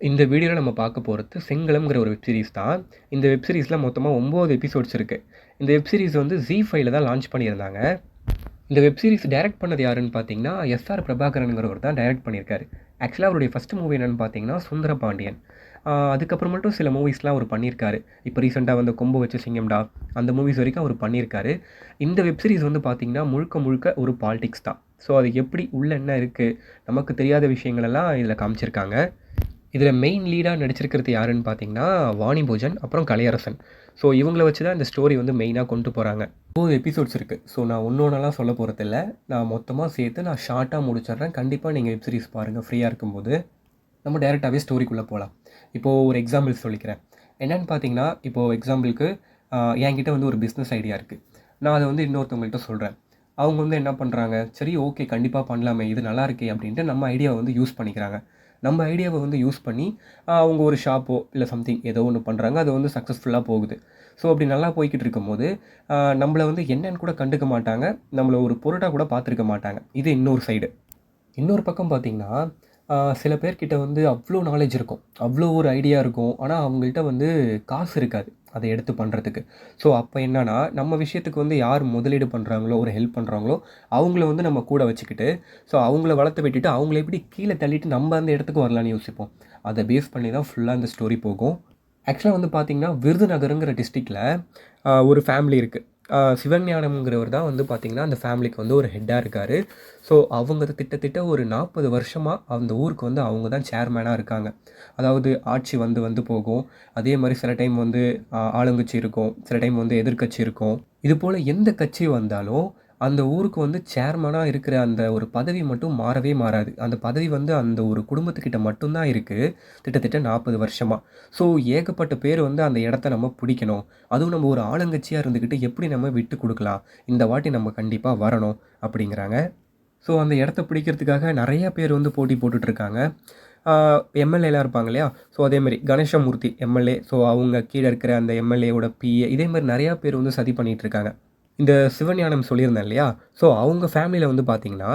இந்த வீடியோவில் நம்ம பார்க்க போகிறது செங்கலம்ங்கிற ஒரு வெப் சீரிஸ் தான். இந்த வெப் சீரிஸில் மொத்தமாக ஒம்பது எபிசோட்ஸ் இருக்குது இந்த வெப் சீரிஸ் வந்து ஜி ஃபைவ்ல தான் லான்ச் பண்ணியிருந்தாங்க. இந்த வெப்சீரிஸ் டைரக்ட் பண்ணது யாருன்னு பார்த்தீங்கன்னா எஸ்ஆர் பிரபாகரனுங்கிறவர் தான் டைரக்ட் பண்ணியிருக்காரு. ஆக்சுவலாக அவருடைய ஃபஸ்ட் மூவி என்னென்னு பார்த்தீங்கன்னா சுந்தர பாண்டியன் ஆஹ் அதுக்கப்புறமேட்டும் சில மூவிஸ்லாம் அவர் பண்ணியிருக்காரு. இப்போ ரீசெண்டாக வந்து கொம்பு வச்ச சிங்கம்டா அந்த மூவிஸ் வரைக்கும் அவர் பண்ணியிருக்காரு. இந்த வெப் சீரிஸ் வந்து பார்த்தீங்கன்னா முழுக்க முழுக்க ஒரு பாலிடிக்ஸ் தான். ஸோ அது எப்படி உள்ள என்ன இருக்குது நமக்கு தெரியாத விஷயங்களெல்லாம் இதில் காமிச்சிருக்காங்க. இதில் மெயின் லீடாக நடிச்சிருக்கிறது யாருன்னு பார்த்தீங்கன்னா வாணி போஜன் அப்புறம் கலையரசன். ஸோ இவங்கள வச்சு தான் இந்த ஸ்டோரி வந்து மெயினாக கொண்டு போகிறாங்க ஒம்பது எபிசோட்ஸ் இருக்குது ஸோ நான் ஒன்று ஒன்றெல்லாம் சொல்ல போகிறதில்ல நான் மொத்தமாக சேர்த்து நான் ஷார்ட்டாக முடிச்சிடுறேன். கண்டிப்பாக நீங்கள் வெப் சீரிஸ் பாருங்கள் ஃப்ரீயாக இருக்கும்போது நம்ம டேரெக்டாகவே ஸ்டோரிக்குள்ளே போகலாம் இப்போது ஒரு எக்ஸாம்பிள் சொல்லிக்கிறேன். என்னென்னு பார்த்தீங்கன்னா இப்போது எக்ஸாம்பிளுக்கு என்கிட்ட வந்து ஒரு பிஸ்னஸ் ஐடியா இருக்குது நான் அதை வந்து இன்னொருத்தவங்கள்ட்ட சொல்கிறேன் அவங்க வந்து என்ன பண்ணுறாங்க சரி ஓகே கண்டிப்பாக பண்ணலாமே. இது நல்லா இருக்கே அப்படின்ட்டு நம்ம ஐடியாவை வந்து யூஸ் பண்ணிக்கிறாங்க. நம்ம ஐடியாவை வந்து யூஸ் பண்ணி அவங்க ஒரு ஷாப்போ இல்லை சம்திங் ஏதோ ஒன்று பண்ணுறாங்க அது வந்து சக்ஸஸ்ஃபுல்லாக போகுது. ஸோ அப்படி நல்லா போய்கிட்டு இருக்கும்போது நம்மளை வந்து என்னன்னு கூட கண்டுக்க மாட்டாங்க நம்மளை ஒரு பொருட்டாக கூட பார்த்துருக்க மாட்டாங்க. இது இன்னொரு சைடு. இன்னொரு பக்கம் பார்த்தீங்கன்னா சில பேர்கிட்ட வந்து அவ்வளோ நாலேஜ் இருக்கும். அவ்வளோ ஒரு ஐடியா இருக்கும். ஆனால் அவங்கள்ட்ட வந்து காசு இருக்காது. அதை எடுத்து பண்ணுறதுக்கு ஸோ அப்போ என்னென்னா நம்ம விஷயத்துக்கு வந்து யார் முதலீடு பண்ணுறாங்களோ ஒரு ஹெல்ப் பண்ணுறாங்களோ அவங்கள வந்து நம்ம கூட வச்சுக்கிட்டு ஸோ அவங்கள வளர்த்து விட்டுட்டு அவங்கள எப்படி கீழே தள்ளிட்டு நம்ம அந்த இடத்துக்கு வரலான்னு யோசிப்போம். அதை பேஸ் பண்ணி தான் ஃபுல்லாக அந்த ஸ்டோரி போகும். ஆக்சுவலாக வந்து பார்த்திங்கன்னா விருதுநகருங்கிற டிஸ்ட்ரிக்டில் ஒரு ஃபேமிலி இருக்குது சிவஞானம்ங்கிறவர் தான் வந்து பார்த்திங்கன்னா அந்த ஃபேமிலிக்கு வந்து ஒரு ஹெட்டாக இருக்கார். ஸோ அவங்க திட்டத்திட்ட ஒரு நாற்பது வருஷமாக அந்த ஊருக்கு வந்து அவங்க தான் சேர்மேனாக இருக்காங்க. அதாவது ஆட்சி வந்து வந்து போகும். அதே மாதிரி சில டைம் வந்து ஆளுங்கட்சி இருக்கும். சில டைம் வந்து எதிர்க்கட்சி இருக்கும். இது போல் எந்த கட்சி வந்தாலும் அந்த ஊருக்கு வந்து சேர்மனாக இருக்கிற அந்த ஒரு பதவி மட்டும் மாறவே மாறாது. அந்த பதவி வந்து அந்த ஒரு குடும்பத்துக்கிட்ட மட்டும்தான் இருக்குது கிட்டத்தட்ட நாற்பது வருஷமாக ஸோ ஏகப்பட்ட பேர் வந்து அந்த இடத்த நம்ம பிடிக்கணும். அதுவும் நம்ம ஒரு ஆளுங்கட்சியாக இருந்துக்கிட்டு எப்படி நம்ம விட்டு கொடுக்கலாம்? இந்த வாட்டி நம்ம கண்டிப்பாக வரணும் அப்படிங்கிறாங்க. ஸோ அந்த இடத்த பிடிக்கிறதுக்காக நிறைய பேர் வந்து போட்டி போட்டுட்ருக்காங்க. எம்எல்ஏலாம் இருப்பாங்க இல்லையா? ஸோ அதேமாரி கணேசமூர்த்தி எம்எல்ஏ. ஸோ அவங்க கீழே இருக்கிற அந்த எம்எல்ஏவோட பிஏ இதே மாதிரி நிறையா பேர் வந்து சதி பண்ணிகிட்டு இருக்காங்க இந்த சிவஞானம் சொல்லியிருந்தேன் இல்லையா? ஸோ அவங்க ஃபேமிலியில் வந்து பார்த்திங்கன்னா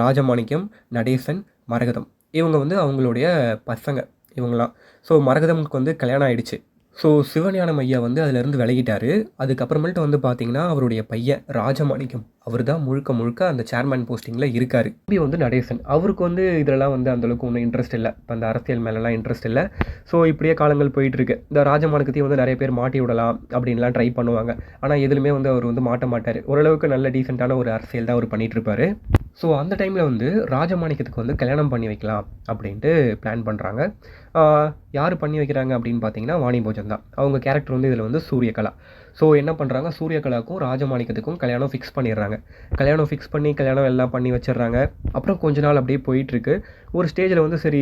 ராஜமாணிக்கம் நடேசன் மரகதம். இவங்க வந்து அவங்களுடைய பசங்க இவங்களாம் ஸோ மரகதமுக்கு வந்து கல்யாணம் ஆகிடுச்சு ஸோ சிவஞானம் ஐயா வந்து அதிலேருந்து விலகிட்டாரு. அதுக்கப்புறமேட்டு வந்து பார்த்திங்கன்னா அவருடைய பையன் ராஜமாணிக்கம். அவர் தான் முழுக்க முழுக்க அந்த சேர்மேன் போஸ்டிங்கில் இருக்கார். தம்பி வந்து நடேசன். அவருக்கு வந்து இதெல்லாம் வந்து அந்தளவுக்கு ஒன்றும் இன்ட்ரெஸ்ட் இல்லை. இப்போ அந்த அரசியல் மேலெலாம் இன்ட்ரெஸ்ட் இல்லை. ஸோ இப்படியே காலங்கள் போயிட்டுருக்கு. இந்த ராஜமாணிக்கத்தையும் வந்து நிறைய பேர் மாட்டி விடலாம் அப்படின்லாம் ட்ரை பண்ணுவாங்க. ஆனால் எதுலையுமே வந்து அவர் வந்து மாட்ட மாட்டார். ஓரளவுக்கு நல்ல டீசெண்டான ஒரு அரசியல் தான் அவர் பண்ணிகிட்ருப்பாரு ஸோ அந்த டைமில் வந்து ராஜமாணிக்கத்துக்கு வந்து கல்யாணம் பண்ணி வைக்கலாம் அப்படின்ட்டு பிளான் பண்ணுறாங்க யார் பண்ணி வைக்கிறாங்க அப்படின்னு பார்த்தீங்கன்னா வாணி போஜன் தான். அவங்க கேரக்டர் வந்து இதில் வந்து சூரியகலா. ஸோ என்ன பண்ணுறாங்க சூரியகலாக்கும் ராஜமாணிக்கத்துக்கும் கல்யாணம் ஃபிக்ஸ் பண்ணிடுறாங்க. கல்யாணம் ஃபிக்ஸ் பண்ணி கல்யாணம் எல்லாம் பண்ணி வச்சிடுறாங்க. அப்புறம் கொஞ்ச நாள் அப்படியே போயிட்டுருக்கு. ஒரு ஸ்டேஜில் வந்து சரி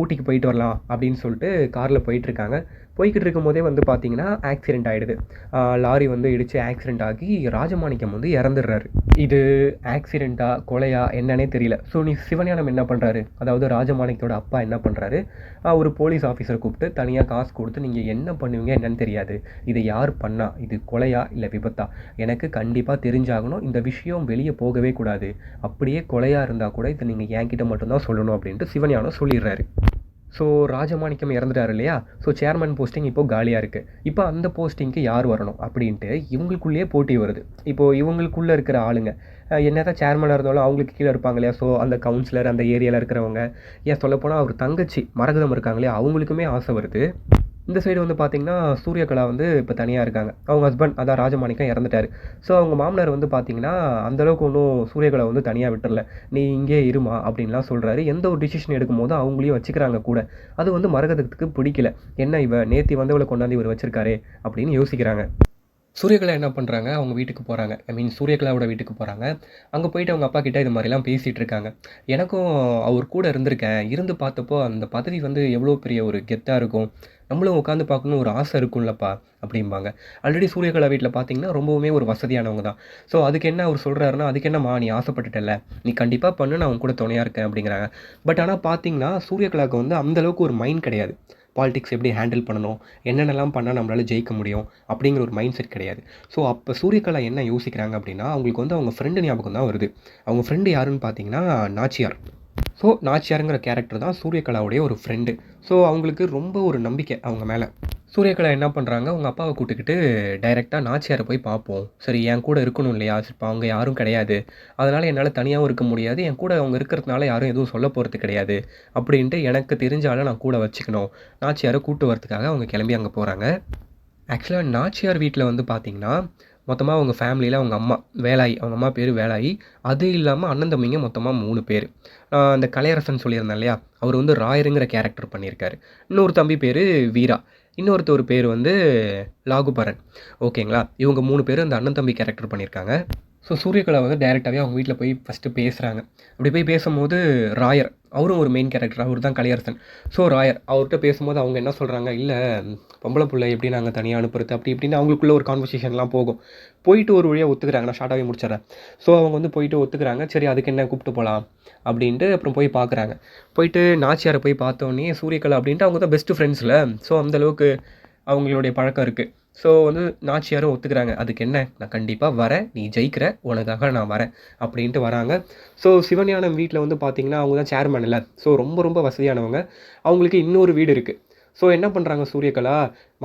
ஊட்டிக்கு போயிட்டு வரலாம் அப்படின்னு சொல்லிட்டு காரில் போயிட்டுருக்காங்க. போய்கிட்டு இருக்கும்போதே வந்து பார்த்தீங்கன்னா ஆக்சிடென்ட் ஆகிடுது லாரி வந்து இடித்து ஆக்சிடென்ட் ஆகி ராஜமாணிக்கம் வந்து இறந்துடுறாரு. இது ஆக்சிடெண்ட்டா கொலையா என்னன்னே தெரியல. ஸோ நீ சிவஞானம் என்ன பண்ணுறாரு அதாவது ராஜமாணிக்கத்தோட அப்பா என்ன பண்ணுறாரு ஒரு போலீஸ் ஆஃபீஸரை கூப்பிட்டு தனியாக காசு கொடுத்து நீங்கள் என்ன பண்ணுவீங்க? என்னன்னு தெரியாது. இதை யார் பண்ணா? இது கொலையா இல்லை விபத்தா? எனக்கு கண்டிப்பாக தெரிஞ்சாகணும். இந்த விஷயம் வெளியே போகவே கூடாது. அப்படியே கொலையாக இருந்தால் கூட இதை நீங்கள் என்கிட்ட மட்டும்தான் சொல்லணும் அப்படின்ட்டு சிவஞானம் சொல்லிடுறாரு. ஸோ ராஜமாணிக்கம் இறந்துட்டாரு இல்லையா? ஸோ சேர்மன் போஸ்டிங் இப்போ காலியாக இருக்குது இப்போ அந்த போஸ்டிங்க்கு யார் வரணும் அப்படின்ட்டு இவங்களுக்குள்ளேயே போட்டி வருது. இப்போது இவங்களுக்குள்ளே இருக்கிற ஆளுங்க என்ன என்னதான் சேர்மனாக இருந்தாலும் அவங்களுக்கு கீழே இருப்பாங்க இல்லையா? ஸோ அந்த கவுன்சிலர் அந்த ஏரியாவில் இருக்கிறவங்க ஏன் சொல்லப்போனால் அவர் தங்கச்சி மரகதம் இருக்காங்க இல்லையா? அவங்களுக்குமே ஆசை வருது. இந்த சைடு வந்து பார்த்தீங்கன்னா சூரியகலா வந்து இப்போ தனியாக இருக்காங்க. அவங்க ஹஸ்பண்ட் அதான் ராஜமாணிக்கம் இறந்துட்டாரு. ஸோ அவங்க மாமனார் வந்து பார்த்தீங்கன்னா அந்தளவுக்கு ஒன்றும் சூரியகலா வந்து தனியாக விட்டுறல. நீ இங்கே இருமா அப்படின்லாம் சொல்கிறாரு எந்த ஒரு டிசிஷன் எடுக்கும் போது அவங்களையும் வச்சுக்கிறாங்க கூட. அது வந்து மரகதத்துக்கு பிடிக்கல. என்ன இவ நேத்தி வந்தவளை கொண்டாந்து இவர் வச்சுருக்காரு அப்படின்னு யோசிக்கிறாங்க. சூரியகலா என்ன பண்ணுறாங்க அவங்க வீட்டுக்கு போகிறாங்க ஐ மீன் சூரியகலாவோட வீட்டுக்கு போகிறாங்க அங்கே போயிட்டு அவங்க அப்பா கிட்ட இது மாதிரிலாம் பேசிகிட்டு இருக்காங்க. எனக்கும் அவர் கூட இருந்திருக்கேன். இருந்து பார்த்தப்போ அந்த பதவி வந்து எவ்வளோ பெரிய ஒரு கெத்தாக இருக்கும். நம்மளும் உட்காந்து பார்க்கணும் ஒரு ஆசை இருக்கும்லப்பா அப்படிம்பாங்க. ஆல்ரெடி சூரியகலா வீட்டில் பார்த்தீங்கன்னா ரொம்பவுமே ஒரு வசதியானவங்க தான். ஸோ அதுக்கு என்ன அவர் சொல்கிறாருன்னா அதுக்கு என்னம்மா நீ ஆசைப்பட்டுட்டல நீ கண்டிப்பாக பண்ணு நான் உன் கூட துணையாக இருக்கேன் அப்படிங்கிறாங்க. பட் ஆனால் பார்த்தீங்கன்னா சூரியகலாவுக்கு வந்து அந்த அளவுக்கு ஒரு மைண்ட் கிடையாது. பாலிடிக்ஸ் எப்படி ஹேண்டில் பண்ணணும் என்னென்னலாம் பண்ணால் நம்மளால் ஜெயிக்க முடியும் அப்படிங்கிற ஒரு மைண்ட் செட் கிடையாது. ஸோ அப்போ சூரியகலா என்ன யோசிக்கிறாங்க அப்படின்னா அவங்களுக்கு வந்து அவங்க ஃப்ரெண்டு ஞாபகம் தான் வருது. அவங்க ஃப்ரெண்டு யாருன்னு பார்த்தீங்கன்னா நாச்சியார். ஸோ நாச்சியாருங்கிற கேரக்டர் தான் சூரியகலாவுடைய ஒரு ஃப்ரெண்டு ஸோ அவங்களுக்கு ரொம்ப ஒரு நம்பிக்கை அவங்க மேலே. சூரியகலா என்ன பண்ணுறாங்க அவங்க அப்பாவை கூட்டுக்கிட்டு டைரெக்டாக நாச்சியாரை போய் பார்ப்போம். சரி என் கூட இருக்கணும் இல்லையா? இப்போ அவங்க யாரும் கிடையாது. அதனால் என்னால் தனியாகவும் இருக்க முடியாது. என் கூட அவங்க இருக்கிறதுனால யாரும் எதுவும் சொல்ல போகிறது கிடையாது. அப்படின்ட்டு எனக்கு தெரிஞ்ச நான் கூட வச்சுக்கணும். நாச்சியாரை கூட்டு வரதுக்காக அவங்க கிளம்பி அங்கே போகிறாங்க ஆக்சுவலாக நாச்சியார் வீட்டில் வந்து பார்த்தீங்கன்னா மொத்தமாக அவங்க ஃபேமிலியில் அவங்க அம்மா வேலாயி அவங்க அம்மா பேர் வேலாயி. அது இல்லாமல் அண்ணன் தம்பிங்க மொத்தமாக மூணு பேர். அந்த கலையரசன் சொல்லியிருந்தேன் இல்லையா? அவர் வந்து ராயருங்கிற கேரக்டர் பண்ணியிருக்காரு. இன்னொரு தம்பி பேர் வீரா. இன்னொருத்தர் பேர் வந்து லாகுபரன். ஓகேங்களா? இவங்க மூணு பேரும் அந்த அண்ணன் தம்பி கேரக்டர் பண்ணியிருக்காங்க ஸோ சூரியகலா வந்து டேரெக்டாகவே அவங்க வீட்டில் போய் ஃபஸ்ட்டு பேசுகிறாங்க அப்படி போய் பேசும்போது ராயர் அவரும் ஒரு மெயின் கேரக்டர் அவர் தான் கலையரசன் ஸோ ராயர் அவர்கிட்ட பேசும்போது அவங்க என்ன சொல்கிறாங்க இல்லை பொம்பளை பிள்ளை எப்படி நாங்கள் தனியாக அனுப்புறது? அப்படி இப்படின்னு அவங்களுக்குள்ள ஒரு கான்வர்சேஷன்லாம் போகும். போயிட்டு ஒரு வழியாக ஒத்துக்கிறாங்க. நான் ஷார்ட்டாகவே முடிச்சிடறேன். ஸோ அவங்க வந்து போயிட்டு ஒத்துக்கிறாங்க. சரி அதுக்கு என்ன கூப்பிட்டு போகலாம் அப்படின்ட்டு அப்புறம் போய் பார்க்குறாங்க போயிட்டு நாச்சியாரை போய் பார்த்தோன்னே சூரியகலா அப்படின்ட்டு அவங்க தான் பெஸ்ட்டு ஃப்ரெண்ட்ஸில் ஸோ அந்தளவுக்கு அவங்களுடைய பழக்கம் இருக்குது ஸோ வந்து நாச்சியாரும் ஒத்துக்கிறாங்க. அதுக்கு என்ன? நான் கண்டிப்பாக வரேன். நீ ஜெயிக்கிற. உனக்காக நான் வரேன். அப்படின்ட்டு வராங்க. ஸோ சிவஞானம் வீட்டில் வந்து பார்த்தீங்கன்னா அவங்க தான் சேர்மேன் இல்லை. ஸோ ரொம்ப ரொம்ப வசதியானவங்க. அவங்களுக்கு இன்னொரு வீடு இருக்குது ஸோ என்ன பண்ணுறாங்க சூரியகலா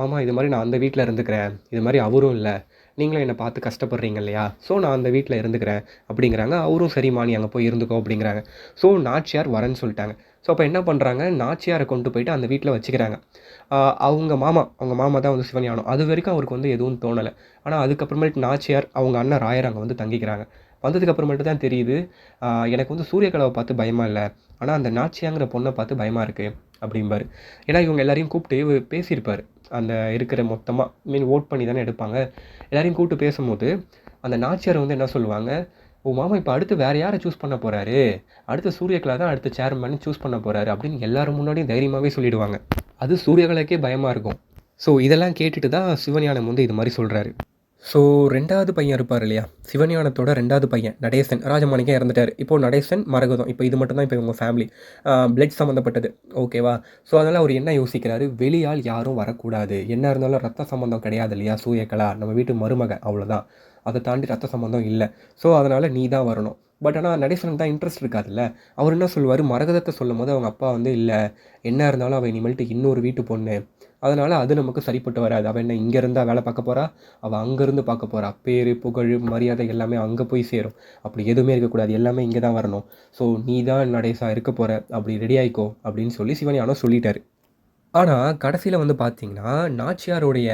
மாமா இது மாதிரி நான் அந்த வீட்டில் இருந்துக்கிறேன். இது மாதிரி அவரும் இல்லை. நீங்களும் என்னை பார்த்து கஷ்டப்படுறீங்க இல்லையா? ஸோ நான் அந்த வீட்டில் இருந்துக்கிறேன். அப்படிங்கிறாங்க. அவரும் சரிம்மா நீ அங்கே போய் இருந்துக்கோ. அப்படிங்கிறாங்க. ஸோ நாச்சியார் வரேன்னு சொல்லிட்டாங்க. ஸோ அப்போ என்ன பண்ணுறாங்க நாச்சியாரை கொண்டு போயிட்டு அந்த வீட்டில் வச்சுக்கிறாங்க. அவங்க மாமா அவங்க மாமா தான் வந்து சிவஞானம். அது வரைக்கும் அவருக்கு வந்து எதுவும் தோணலை. ஆனால் அதுக்கப்புறமேட்டு நாச்சியார் அவங்க அண்ணன் ராயர் அங்கே வந்து தங்கிக்கிறாங்க. வந்ததுக்கப்புறமேட்டு தான் தெரியுது எனக்கு வந்து சூரியகலாவை பார்த்து பயமாக இல்லை. ஆனால் அந்த நாச்சியாங்கிற பொண்ணை பார்த்து பயமாக இருக்குது அப்படிம்பாரு. ஏன்னா இவங்க எல்லாரையும் கூப்பிட்டு பேசியிருப்பார். அந்த இருக்கிற மொத்தமாக மீன் ஓட் பண்ணி தானே எடுப்பாங்க. எல்லாரையும் கூப்பிட்டு பேசும்போது அந்த நாச்சியார் வந்து என்ன சொல்லுவாங்க? ஓ மாமா இப்போ அடுத்து வேறு யாரை சூஸ் பண்ண போகிறாரு அடுத்து சூரியகலா தான் அடுத்த சேர்மன் சூஸ் பண்ண போகிறாரு அப்படின்னு எல்லாரும் முன்னாடியும் தைரியமாகவே சொல்லிடுவாங்க. அது சூரியகலாக்கே பயமாக இருக்கும். ஸோ இதெல்லாம் கேட்டுட்டு தான் சிவஞானம் வந்து இது மாதிரி சொல்கிறாரு ஸோ ரெண்டாவது பையன் இருப்பார் இல்லையா? சிவஞானத்தோட ரெண்டாவது பையன் நடேசன். ராஜமாணிக்கம் இறந்துட்டார். இப்போது நடேசன் மரகதம். இப்போ இது மட்டும் தான் இப்போ இவங்க ஃபேமிலி பிளட் சம்மந்தப்பட்டது ஓகேவா ஸோ அதனால் அவர் என்ன யோசிக்கிறாரு? வெளியால் யாரும் வரக்கூடாது. என்ன இருந்தாலும் ரத்த சம்மந்தம் கிடையாது இல்லையா? சூரியகலா நம்ம வீட்டு மருமக அவ்வளோதான் அதை தாண்டி ரத்த சம்மந்தம் இல்லை. ஸோ அதனால் நீ தான் வரணும். பட் ஆனால் நடேசனுக்கு தான் இன்ட்ரெஸ்ட் இருக்காதுல்ல? அவர் என்ன சொல்லுவார்? மரகதத்தை சொல்லும் போது அவங்க அப்பா வந்து இல்லை என்ன இருந்தாலும் அவள் இனிமேல்ட்டு இன்னொரு வீட்டு பொண்ணு. அதனால் அது நமக்கு சரிப்பட்டு வராது. அவள் என்ன இங்கே இருந்தால் வேலை பார்க்க போகிறா அவள் அங்கேருந்து பார்க்க போகிறா பேர் புகழ் மரியாதை எல்லாமே அங்கே போய் சேரும். அப்படி எதுவுமே இருக்கக்கூடாது. எல்லாமே இங்கே தான் வரணும். ஸோ நீ தான் நடேசா இருக்க போகிற அப்படி ரெடி ஆயிக்கோ. அப்படின்னு சொல்லி சிவஞானம் சொல்லிட்டாரு. ஆனால் கடைசியில் வந்து பார்த்தீங்கன்னா நாச்சியாருடைய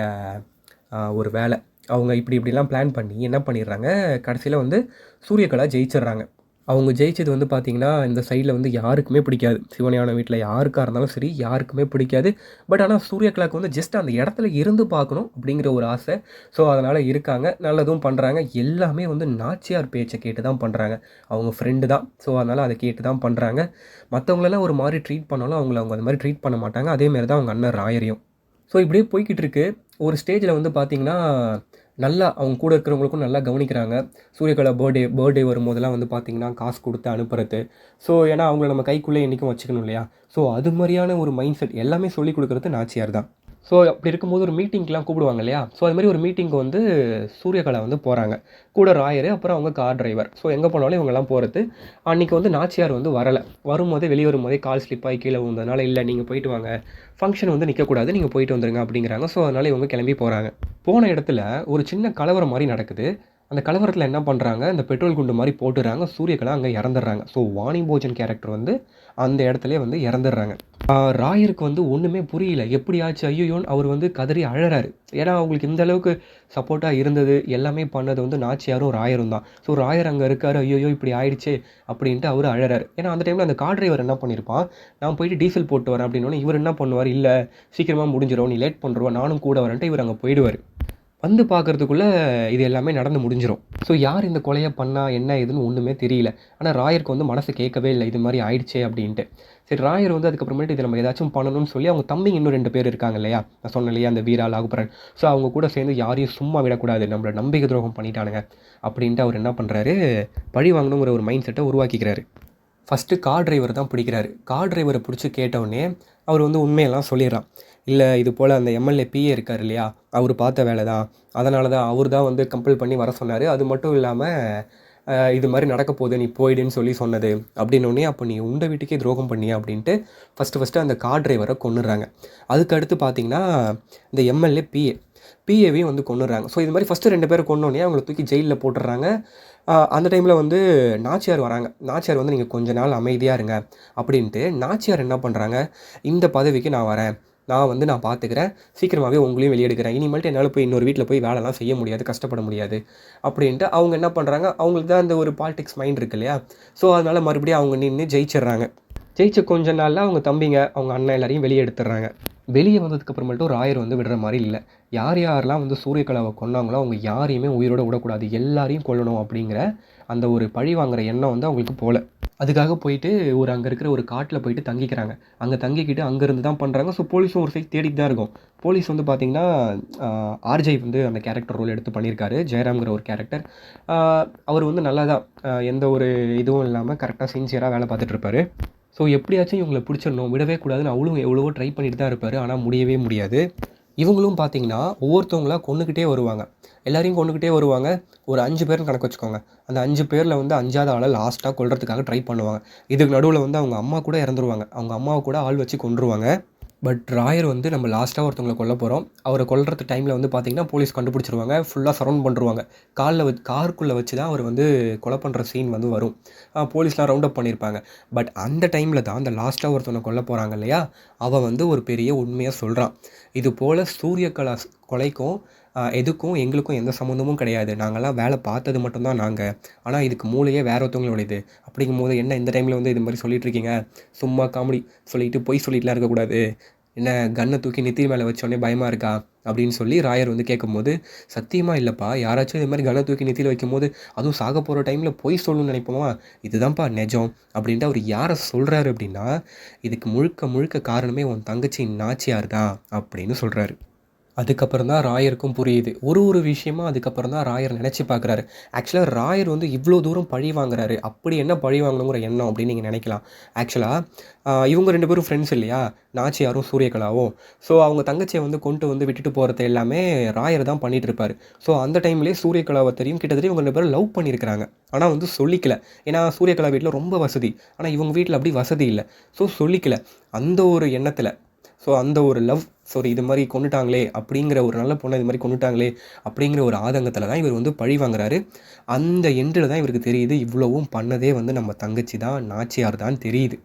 ஒரு வேலை. அவங்க இப்படி இப்படிலாம் பிளான் பண்ணி என்ன பண்ணிடுறாங்க? கடைசியில் வந்து சூரியகலா ஜெயிச்சிடுறாங்க. அவங்க ஜெயிச்சது வந்து பார்த்திங்கன்னா இந்த சைடில் வந்து யாருக்குமே பிடிக்காது. சிவஞானம் வீட்டில் யாருக்காக இருந்தாலும் சரி யாருக்குமே பிடிக்காது. பட் ஆனால் சூரியகலாக்கு வந்து ஜஸ்ட் அந்த இடத்துல இருந்து பார்க்கணும் அப்படிங்கிற ஒரு ஆசை. ஸோ அதனால் இருக்காங்க. நல்லதும் பண்ணுறாங்க எல்லாமே வந்து நாச்சியார் பேச்சை கேட்டு தான் பண்ணுறாங்க அவங்க ஃப்ரெண்டு தான். ஸோ அதனால் அதை கேட்டு தான் பண்ணுறாங்க மற்றவங்களெல்லாம் ஒரு மாதிரி ட்ரீட் பண்ணாலும் அவங்கள அவங்க அந்த மாதிரி ட்ரீட் பண்ண மாட்டாங்க. அதேமாரி தான் அவங்க அண்ணன் ராயரையும். ஸோ இப்படியே போய்கிட்டு இருக்கு ஒரு ஸ்டேஜில் வந்து பார்த்தீங்கன்னா நல்லா அவங்க கூட இருக்கிறவங்களுக்கும் நல்லா கவனிக்கிறாங்க. சூரியகலா பர்த்டே பர்த்டே வரும்போதெல்லாம் வந்து பார்த்தீங்கன்னா காசு கொடுத்து அனுப்புறது. ஸோ ஏன்னா அவங்கள நம்ம கைக்குள்ளே என்றைக்கும் வச்சுக்கணும் இல்லையா? ஸோ அது மாதிரியான ஒரு மைண்ட் செட் எல்லாமே சொல்லிக் கொடுக்குறது நாச்சியார் தான். ஸோ அப்படி இருக்கும்போது ஒரு மீட்டிங்க்கெலாம் கூப்பிடுவாங்க இல்லையா? ஸோ அது மாதிரி ஒரு மீட்டிங்க்கு வந்து சூரியகலா வந்து போகிறாங்க கூட ராயர் அப்புறம் அவங்க கார் டிரைவர் ஸோ எங்கே போனாலும் இவங்கெல்லாம் போகிறது அன்றைக்கி வந்து நாச்சியார் வந்து வரலை. வரும்போதே வெளியே வரும்போதே கால் ஸ்லிப்பாகி கீழே வந்ததுனால இல்லை நீங்கள் போயிட்டு வாங்க. ஃபங்க்ஷன் வந்து நிற்கக்கூடாது நீங்கள் போயிட்டு வந்துருங்க அப்படிங்கிறாங்க. ஸோ அதனால் இவங்க கிளம்பி போகிறாங்க போன இடத்துல ஒரு சின்ன கலவரம் மாதிரி நடக்குது. அந்த கலவரத்தில் என்ன பண்ணுறாங்க இந்த பெட்ரோல் குண்டு மாதிரி போட்டுறாங்க. சூரியகலா அங்கே இறந்துடுறாங்க. ஸோ வாணி போஜன் கேரக்டர் வந்து அந்த இடத்துலயே வந்து இறந்துடுறாங்க. ராயருக்கு வந்து ஒன்றுமே புரியல. எப்படி ஆச்சு ஐயோன்னு அவர் வந்து கதறி அழறாரு. ஏன்னா அவங்களுக்கு இந்த அளவுக்கு சப்போர்ட்டாக இருந்தது எல்லாமே பண்ணது வந்து நாச்சியாரும் ராயரும் தான். ஸோ ராயர் அங்கே இருக்காரு ஐயோயோ இப்படி ஆயிடுச்சு அப்படின்ட்டு அவர் அழறாரு. ஏன்னா அந்த டைமில் அந்த கார் டிரைவர் என்ன பண்ணியிருப்பான் நான் போயிட்டு டீசல் போட்டு வரேன் அப்படின்னு இவர் என்ன பண்ணுவார்? இல்லை சீக்கிரமாக முடிஞ்சிடும் நீ லேட் பண்ணுறோம் நானும் கூட வரேன்ட்டு இவர் அங்கே போயிடுவார். வந்து பார்க்கறதுக்குள்ளே இது எல்லாமே நடந்து முடிஞ்சிடும் ஸோ யார் இந்த கொலையை பண்ணா என்ன ஏதுன்னு ஒன்றுமே தெரியல. ஆனால் ராயருக்கு வந்து மனசு கேட்கவே இல்லை இது மாதிரி ஆயிடுச்சே அப்படின்ட்டு. சரி ராயர் வந்து அதுக்கப்புறமேட்டு இதை நம்ம ஏதாச்சும் பண்ணணும்னு சொல்லி அவங்க தம்பிங்க இன்னும் ரெண்டு பேர் இருக்காங்க இல்லையா? நான் சொன்னேன் இல்லையா அந்த வீரா லாகுபரன். ஸோ அவங்க கூட சேர்ந்து யாரையும் சும்மா விடக்கூடாது நம்மளை நம்பிக்கை துரோகம் பண்ணிட்டானுங்க அப்படின்ட்டு அவர் என்ன பண்ணுறாரு பழி வாங்கணுங்கிற ஒரு மைண்ட் செட்டை உருவாக்கிக்கிறாரு. ஃபஸ்ட்டு கார் டிரைவர் தான் பிடிக்கிறாரு. கார் டிரைவரை பிடிச்சி கேட்டவுடனே அவர் வந்து உண்மையெல்லாம் சொல்லிடுறான். இல்லை இது போல் அந்த எம்எல்ஏ பிஏ இருக்கார் இல்லையா? அவர் பார்த்த வேலை தான். அதனால தான் அவர் தான் வந்து கம்பல் பண்ணி வர சொன்னார். அது மட்டும் இல்லாமல் இது மாதிரி நடக்க போகுது நீ போயிடுன்னு சொல்லி சொன்னது. அப்படின்னோடனே அப்போ நீ உண்ட வீட்டுக்கே துரோகம் பண்ணியா? அப்படின்ட்டு ஃபஸ்ட்டு ஃபஸ்ட்டு அந்த கார் டிரைவரை கொண்டுடுறாங்க அதுக்கு அடுத்து பார்த்தீங்கன்னா இந்த எம்எல்ஏ பிஏ பிஏவையும் வந்து கொண்டுடுறாங்க ஸோ இது மாதிரி ஃபஸ்ட்டு ரெண்டு பேரை கொண்டோடனே அவங்கள தூக்கி ஜெயிலில் போட்டுடுறாங்க அந்த டைமில் வந்து நாச்சியார் வராங்க. நாச்சியார் வந்து நீங்கள் கொஞ்ச நாள் அமைதியாக இருங்க அப்படின்ட்டு நாச்சியார் என்ன பண்ணுறாங்க இந்த பதவிக்கு நான் வரேன். நான் வந்து நான் பார்த்துக்கிறேன் சீக்கிரமாகவே உங்களையும் வெளியெடுக்கிறேன். இனிமேல்ட்டு என்னால் போய் இன்னொரு வீட்டில் போய் வேலைலாம் செய்ய முடியாது கஷ்டப்பட முடியாது அப்படின்ட்டு அவங்க என்ன பண்ணுறாங்க அவங்களுக்கு தான் அந்த ஒரு பாலிடிக்ஸ் மைண்ட் இருக்கு இல்லையா? ஸோ அதனால் மறுபடியும் அவங்க நின்று ஜெயிச்சிடுறாங்க. ஜெயிச்ச கொஞ்ச நாளில் அவங்க தம்பிங்க அவங்க அண்ணன் எல்லாரையும் வெளியே எடுத்துடுறாங்க வெளியே வந்ததுக்கு அப்புறமேட்டும் ஆயர் வந்து விடுற மாதிரி இல்லை. யார் யாரெல்லாம் வந்து சூரியகலாவை கொன்னாங்களோ அவங்க யாரையுமே உயிரோட விடக்கூடாது. எல்லாரையும் கொல்லணும் அப்படிங்கிற அந்த ஒரு பழி வாங்குற எண்ணம் வந்து அவங்களுக்கு போல. அதுக்காக போயிட்டு ஒரு அங்கே இருக்கிற ஒரு காட்டில் போயிட்டு தங்கிக்கிறாங்க. அங்கே தங்கிக்கிட்டு அங்கேருந்து தான் பண்ணுறாங்க ஸோ போலீஸும் ஒரு சைட் தேடிட்டு தான் இருக்கும். போலீஸ் வந்து பார்த்திங்கன்னா ஆர்ஜே வந்து அந்த கேரக்டர் ரோல் எடுத்து பண்ணியிருக்காரு. ஜெயராம்ங்கிற ஒரு கேரக்டர் அவர் வந்து நல்லா தான் எந்த ஒரு இதுவும் இல்லாமல் கரெக்டாக சின்சியராக வேலை பார்த்துட்ருப்பாரு ஸோ எப்படியாச்சும் இவங்களை பிடிச்சிடணும். விடவே கூடாதுன்னு அவளும் எவ்வளவோ ட்ரை பண்ணிட்டு தான் இருப்பார். ஆனால் முடியவே முடியாது. இவங்களும் பார்த்தீங்கன்னா ஒவ்வொருத்தவங்களா கொண்டுக்கிட்டே வருவாங்க. எல்லாரையும் கொண்டுக்கிட்டே வருவாங்க. ஒரு அஞ்சு பேர்னு கணக்கு வச்சுக்கோங்க. அந்த அஞ்சு பேரில் வந்து அஞ்சாவது ஆளை லாஸ்ட்டாக கொள்றதுக்காக ட்ரை பண்ணுவாங்க. இதுக்கு நடுவில் வந்து அவங்க அம்மா கூட இறந்துருவாங்க. அவங்க அம்மாவை கூட ஆள் வச்சு கொண்டுருவாங்க பட் ராயர் வந்து நம்ம லாஸ்ட்டாக ஒருத்தவங்களை கொல்ல போகிறோம் அவரை கொல்றது டைமில் வந்து பார்த்தீங்கன்னா போலீஸ் கண்டுபிடிச்சிருவாங்க. ஃபுல்லாக சரௌண்ட் பண்ணிருவாங்க காலில் வச்சு காருக்குள்ளே வச்சு தான் அவர் வந்து கொலை பண்ணுற சீன் வந்து வரும். போலீஸ்லாம் ரவுண்ட் அப் பண்ணியிருப்பாங்க பட் அந்த டைமில் தான் அந்த லாஸ்ட்டாக ஒருத்தவனை கொல்ல போகிறாங்க இல்லையா? அவன் வந்து ஒரு பெரிய உண்மையாக சொல்கிறான் இது போல் சூரியகலா கொலைக்கும் எதுக்கும் எங்களுக்கும் எந்த சம்மந்தமும் கிடையாது. நாங்கள்லாம் வேலை பார்த்தது மட்டும்தான் நாங்கள் ஆனால் இதுக்கு மூளையே வேற ஒருத்தவங்களுடையது. அப்படிங்கும்போது என்ன இந்த டைமில் வந்து இது மாதிரி சொல்லிட்டு இருக்கீங்க? சும்மா காமெடி சொல்லிட்டு பொய் சொல்லிட்டுலாம் இருக்கக்கூடாது. என்ன கன்னை தூக்கி நெத்தி மேலே வச்சோடனே பயமாக இருக்கா? அப்படின்னு சொல்லி ராயர் வந்து கேட்கும்போது சத்தியமாக இல்லைப்பா யாராச்சும் இது மாதிரி கன்னை தூக்கி நெத்தியில் வைக்கும்போது அதுவும் சாக போகிற டைமில் பொய் சொல்லணும்னு நினைப்போமா? இதுதான்ப்பா நிஜம். அப்படின்ட்டு அவர் யாரை சொல்கிறாரு அப்படின்னா இதுக்கு முழுக்க முழுக்க காரணமே உன் தங்கச்சி நாச்சியார் தான் அப்படின்னு சொல்கிறாரு அதுக்கப்புறம் தான் ராயருக்கும் புரியுது. ஒரு ஒரு விஷயமா அதுக்கப்புறம் தான் ராயர் நினச்சி பார்க்குறாரு ஆக்சுவலாக ராயர் வந்து இவ்வளோ தூரம் பழி வாங்குறாரு. அப்படி என்ன பழி வாங்கணுங்கிற எண்ணம் அப்படின்னு நீங்கள் நினைக்கலாம். ஆக்சுவலாக இவங்க ரெண்டு பேரும் ஃப்ரெண்ட்ஸ் இல்லையா? நாச்சியாரும் சூரியகலாவும். ஸோ அவங்க தங்கச்சியை வந்து கொண்டு வந்து விட்டுட்டு போகிறது எல்லாமே ராயர் தான் பண்ணிட்டு இருப்பார். ஸோ அந்த டைம்லேயே சூரியகலாவை தெரியும். கிட்டத்தட்ட இவங்க ரெண்டு பேரும் லவ் பண்ணியிருக்கிறாங்க. ஆனால் வந்து சொல்லிக்கல. ஏன்னா சூரியகலா வீட்டில் ரொம்ப வசதி. ஆனால் இவங்க வீட்டில் அப்படி வசதி இல்லை. ஸோ சொல்லிக்கல. அந்த ஒரு எண்ணத்தில். ஸோ அந்த ஒரு லவ் சாரி இது மாதிரி கொண்டுட்டாங்களே அப்படிங்கிற ஒரு நல்ல பொண்ணை இது மாதிரி கொண்டுட்டாங்களே அப்படிங்கிற ஒரு ஆதங்கத்தில் தான் இவர் வந்து பழி வாங்குறாரு. அந்த எண்டில் தான் இவருக்கு தெரியுது இவ்வளவும் பண்ணதே வந்து நம்ம தங்கச்சி தான் நாச்சியார் தான் தெரியுது.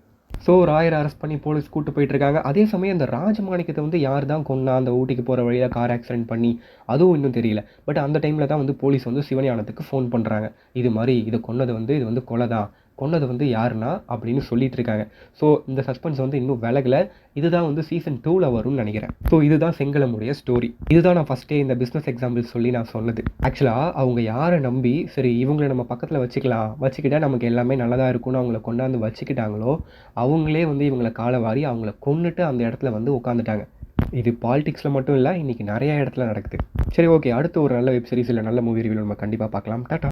ஸோ ராயர் அரெஸ்ட் பண்ணி போலீஸ் கூட்டு போயிட்டு இருக்காங்க அதே சமயம் அந்த ராஜமாணிக்கத்தை வந்து யார் தான் கொன்னா அந்த ஊட்டிக்கு போகிற வழியில் கார் ஆக்சிடென்ட் பண்ணி அதுவும் இன்னும் தெரியல. பட் அந்த டைமில் தான் வந்து போலீஸ் வந்து சிவஞானத்துக்கு ஃபோன் பண்ணுறாங்க இது மாதிரி இதை கொன்னது வந்து இது வந்து கொலை தான். கொன்னது வந்து யாருன்னா அப்படின்னு சொல்லிட்டு இருக்காங்க ஸோ இந்த சஸ்பென்ஸ் வந்து இன்னும் விலகல. இதுதான் வந்து சீசன் டூவில் வரும்னு நினைக்கிறேன். ஸோ இதுதான் செங்கலமுடைய ஸ்டோரி இதுதான் நான் ஃபஸ்ட்டே இந்த பிஸ்னஸ் எக்ஸாம்பிள் சொல்லி நான் சொன்னது. ஆக்சுவலாக அவங்க யாரை நம்பி சரி இவங்களை நம்ம பக்கத்தில் வச்சுக்கலாம். வச்சுக்கிட்டா நமக்கு எல்லாமே நல்லதாக இருக்கும்னு அவங்கள கொண்டாந்து வச்சுக்கிட்டாங்களோ அவங்களே வந்து இவங்களை காலை வாரி அவங்கள கொன்னுட்டு அந்த இடத்துல வந்து உட்காந்துட்டாங்க இது பாலிடிக்ஸில் மட்டும் இல்லை இன்றைக்கி நிறைய இடத்துல நடக்குது. சரி ஓகே அடுத்து ஒரு நல்ல வெப் சீரிஸ் இல்லை நல்ல மூவி ரிவியூ நம்ம கண்டிப்பாக பார்க்கலாம். டாட்டா.